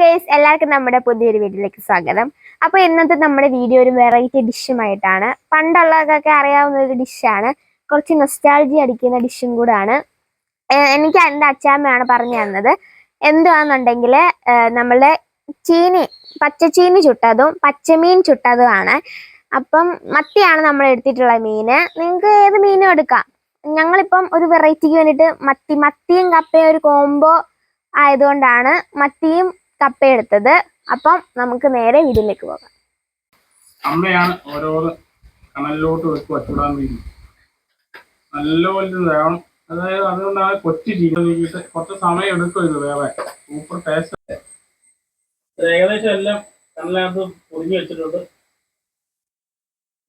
Guys എല്ലാവർക്കും നമ്മുടെ പുതിയൊരു വീഡിയോയിലേക്ക് സ്വാഗതം. അപ്പോൾ ഇന്നത്തെ നമ്മുടെ വീഡിയോ ഒരു വെറൈറ്റി ഡിഷുമായിട്ടാണ് പണ്ടുള്ളവർക്കൊക്കെ അറിയാവുന്ന ഒരു ഡിഷാണ് കുറച്ച് നൊസ്റ്റാൾജി അടിക്കുന്ന ഡിഷും കൂടാണ്. എനിക്ക് എന്റെ അച്ചാമ്മയാണ് പറഞ്ഞു തന്നത്. എന്തുവാണെന്നുണ്ടെങ്കിൽ നമ്മളുടെ ചീനി പച്ചച്ചീനി ചുട്ടതും പച്ചമീൻ ചുട്ടതുമാണ്. അപ്പം മത്തിയാണ് നമ്മൾ എടുത്തിട്ടുള്ള മീന്. നിങ്ങൾക്ക് ഏത് മീനും എടുക്കാം? ഞങ്ങളിപ്പം ഒരു വെറൈറ്റിക്ക് വേണ്ടിയിട്ട് മത്തി മത്തിയും കപ്പയും ഒരു കോംബോ ആയതുകൊണ്ടാണ് മത്തിയും കപ്പ എടുത്തത് അപ്പം നമുക്ക് നേരെ വീടിലേക്ക് പോകാം. അമ്മയാണ് ഓരോ കണലിലോട്ട് വെച്ച് വച്ചുവിടാൻ വേണ്ടി. നല്ലപോലെ വേണം. അതായത് അതുകൊണ്ടാണ് കൊച്ചു ജീവിതം കുറച്ച് സമയം എടുക്കും ഇത് വേറെ. സൂപ്പർ ടേസ്റ്റ് ഏകദേശം എല്ലാം കടലിനകത്ത് പൊടിഞ്ഞു വെച്ചിട്ടുണ്ട്.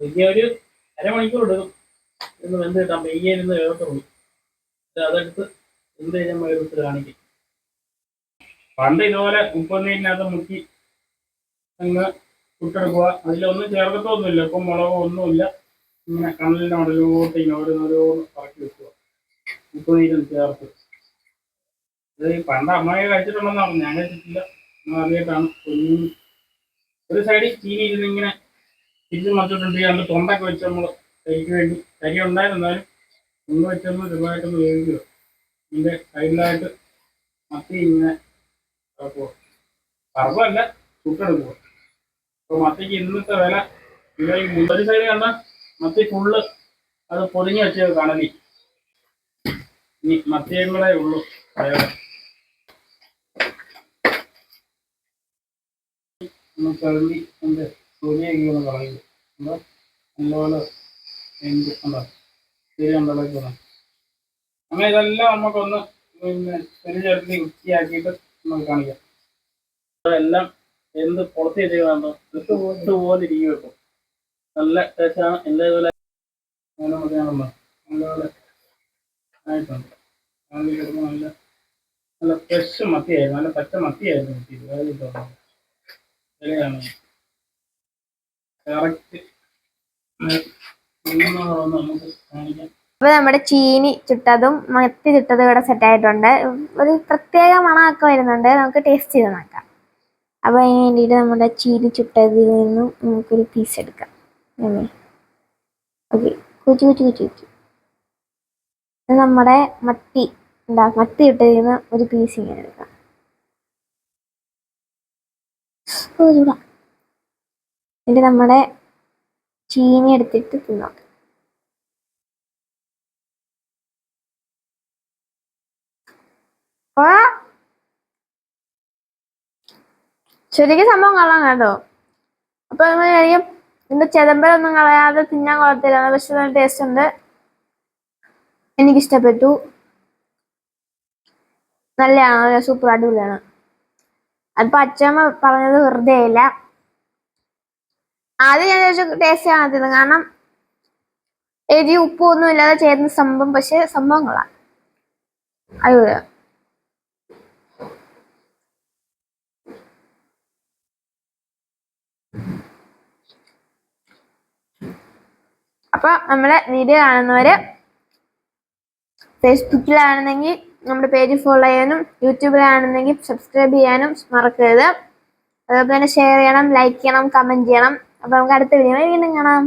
വലിയ ഒരു അരമണിക്കൂർ എടുക്കും. ഇന്ന് വെന്ത് കിട്ടാൻ. പെയ്യെ ഇരുന്ന് വേഗത്തുള്ളൂ അതെടുത്ത് എന്ത് ചെയ്യാൻ എടുത്ത് കാണിക്കും. പണ്ട് ഇതുപോലെ ഉപ്പൊന്നീരിനകത്ത് മുക്കി അങ്ങ് ചുട്ടെടുക്കുക അതിലൊന്നും ചേർത്തിട്ടൊന്നുമില്ല. ഇപ്പം മുളകോ ഒന്നുമില്ല. ഇങ്ങനെ കണ്ണിന്റെ മടലോട്ട് ഇങ്ങനെ ഓരോന്നോരോന്ന് പറക്കി വെക്കുക. ഉപ്പുനീരും ചേർത്ത്. ഈ പണ്ട് അമ്മയെ കഴിച്ചിട്ടുണ്ടെന്നാണ് ഞാൻ കഴിച്ചിട്ടില്ല. ആദ്യമായിട്ടാണ് കുഞ്ഞു ഒരു സൈഡിൽ ചീനി ഇരുന്നിങ്ങനെ തിരിച്ച് മറിച്ചിട്ടുണ്ട്. അതിന്റെ തൊണ്ടൊക്കെ വെച്ച് നമ്മൾ കരിക്ക് വേണ്ടി. കരി ഉണ്ടായിരുന്നാലും തൊണ്ട വെച്ചൊന്ന് ചെറുതായിട്ടൊന്ന് വേവിക്കുക. ഇതിന്റെ സൈഡിലായിട്ട് മത്തി ഇങ്ങനെ പറവല്ല ചുട്ടെടുക്കുക അപ്പൊ മത്തിക്ക് ഇന്നത്തെ വില കിലോ ഒരു സൈഡ് കണ്ട മത്തി ഫുള്ള് അത് പൊതിഞ്ഞ് വെച്ചത് കണലി ഇനി മത്തിയും കൂടെ ഉള്ളൂ ഒന്ന് കഴുകി എന്റെ തൊലിയൊക്കെ ഒന്ന് നല്ലപോലെ എന്ത് എന്താ ശരി അങ്ങനെ ഇതെല്ലാം നമുക്കൊന്ന് പിന്നെ ചെറിയ ചെറുതി വൃത്തിയാക്കിയിട്ട് നമുക്ക് കാണിക്കാം. എല്ലാം എന്ത് പുറത്ത് ചെയ്തതാണോ ഇട്ടുപോലെ ഇരിക്കും ഇപ്പം. നല്ല ടേസ്റ്റാണ് മതിയാണല്ലോ നല്ലപോലെ ആയിട്ടുണ്ട്. നല്ല നല്ല ഫ്രഷ് മത്തിയായിരുന്നു. നല്ല പച്ച മത്തിയായിരുന്നു വിലയാണ് കറക്റ്റ് നമുക്ക് കാണിക്കാം. അപ്പൊ നമ്മുടെ ചീനി ചുട്ടതും മത്തി ചുട്ടതും ഇവിടെ സെറ്റ് ആയിട്ടുണ്ട്. ഒരു പ്രത്യേക മണമൊക്കെ വരുന്നുണ്ട്. നമുക്ക് ടേസ്റ്റ് ചെയ്ത് നോക്കാം. അപ്പൊ അതിന് വേണ്ടിയിട്ട് നമ്മുടെ ചീനി ചുട്ടതിൽ നിന്നും നമുക്കൊരു പീസ് എടുക്കാം. ഓക്കെ കുച്ചു കുച്ചു കുച്ചു കുച്ചു നമ്മുടെ മത്തി എന്താ മത്തി ചുട്ടതിൽ നിന്ന് ഒരു പീസ് ഇങ്ങനെ എടുക്കാം. എന്നിട്ട് നമ്മുടെ ചീനി എടുത്തിട്ട് തിന്നോക്കാം ആ ശരിക്കും സംഭവം കൊള്ളാം കേട്ടോ. അപ്പൊ നമ്മൾ എന്റെ ചെതമ്പലൊന്നും കളയാതെ തിന്നാൻ കൊള്ളത്തില്ല. പക്ഷെ നല്ല ടേസ്റ്റ് ഉണ്ട്. എനിക്കിഷ്ടപ്പെട്ടു. നല്ലതാണ്. നല്ല സൂപ്പർ അടിപൊളിയാണ്. അതിപ്പോ അച്ഛമ്മ പറഞ്ഞത് വെറുതെ ഇല്ല ആദ്യം ഞാൻ ചോദിച്ചു ടേസ്റ്റ് കാണത്തില്ല. കാരണം എരി ഉപ്പൊന്നും ഇല്ലാതെ ചേരുന്ന സംഭവം. പക്ഷെ സംഭവം കൊള്ളാം. അടിപൊളിയാണ്. അപ്പൊ നമ്മുടെ വീഡിയോ കാണുന്നവര് ഫേസ്ബുക്കിലാണെന്നെങ്കിൽ നമ്മുടെ പേജ് ഫോളോ ചെയ്യാനും യൂട്യൂബിലാണെന്നെങ്കിൽ സബ്സ്ക്രൈബ് ചെയ്യാനും മറക്കരുത്. അതുപോലെ തന്നെ ഷെയർ ചെയ്യണം ലൈക്ക് ചെയ്യണം കമന്റ് ചെയ്യണം. അപ്പോൾ നമുക്ക് അടുത്ത വീഡിയോ വീണ്ടും കാണാം.